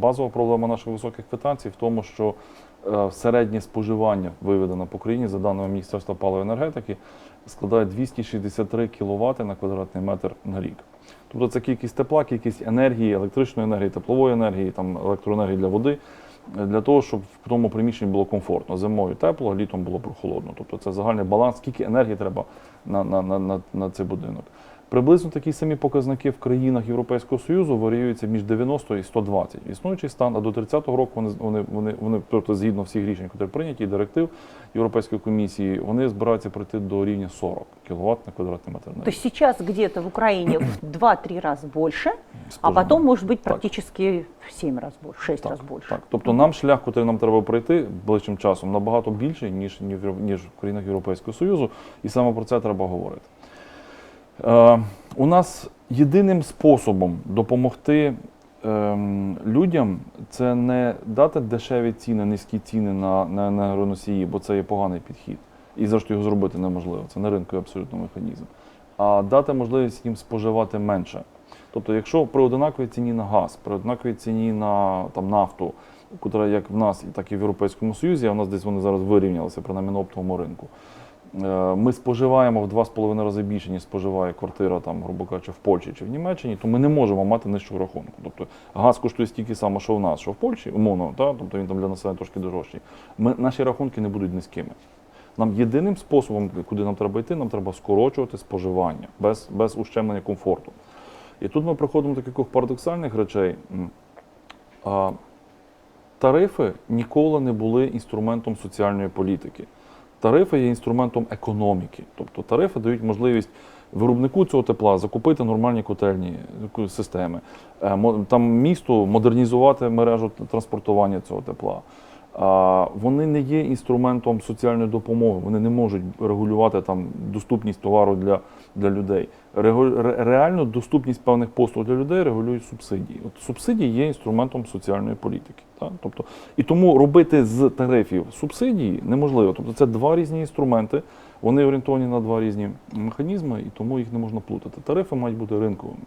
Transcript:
Базова проблема наших високих квитанцій в тому, що е, середнє споживання виведено по країні, за даними Міністерства паливо енергетики, складає 263 кВт на квадратний метр на рік. Тобто це кількість тепла, кількість енергії, електричної енергії, теплової енергії, там, електроенергії для води, е, для того, щоб в тому приміщенні було комфортно. Зимою тепло, літом було прохолодно. Тобто це загальний баланс, скільки енергії треба на, на, на, на, на цей будинок. Приблизно такі самі показники в країнах Європейського Союзу варіюються між 90 і 120. Існуючий стан, а до 30-го року вони, вони, вони, вони тобто, згідно всіх рішень, які прийняті, і директив Європейської комісії, вони збираються прийти до рівня 40 кВт на квадратний метр. То есть сейчас где-то в Украине в 2-3 раза больше, а потом может быть практически в 7 раз больше, 6 раз больше. Так, тобто нам шлях, який нам треба пройти ближчим часом, набагато більший, ніж, ніж в країнах Європейського Союзу, і саме про це треба говорити. Е, у нас єдиним способом допомогти ем, людям це не дати дешеві ціни, низькі ціни на, на енергоносії, бо це є поганий підхід. І зрештою його зробити неможливо. Це на ринку абсолютно механізм. А дати можливість їм споживати менше. Тобто, якщо при однаковій ціні на газ, при однаковій ціні на там, нафту, котра як в нас, так і в Європейському Союзі, а в нас десь вони зараз вирівнялися, принаймні на оптовому ринку. Е, Ми споживаємо в 2,5 рази більше, ніж споживає квартира, там, грубо кажучи, в Польщі чи в Німеччині, то ми не можемо мати нижчого рахунку. Тобто газ коштує стільки само, що в нас, що в Польщі, умовно, та? тобто він там для населення трошки дорожчий. Ми, наші рахунки не будуть низькими. Нам єдиним способом, куди нам треба йти, нам треба скорочувати споживання без, без ущемлення комфорту. І тут ми приходимо до таких парадоксальних речей. Тарифи ніколи не були інструментом соціальної політики. Тарифи є інструментом економіки. Тобто тарифи дають можливість виробнику цього тепла закупити нормальні котельні системи, е, там місту модернізувати мережу транспортування цього тепла. Вони не є інструментом соціальної допомоги, вони не можуть регулювати там доступність товару для, для людей. Реальну доступність певних послуг для людей регулюють субсидії. От субсидії є інструментом соціальної політики. Так? Тобто, і тому робити з тарифів субсидії неможливо. Тобто це два різні інструменти, вони орієнтовані на два різні механізми, і тому їх не можна плутати. Тарифи мають бути ринковими.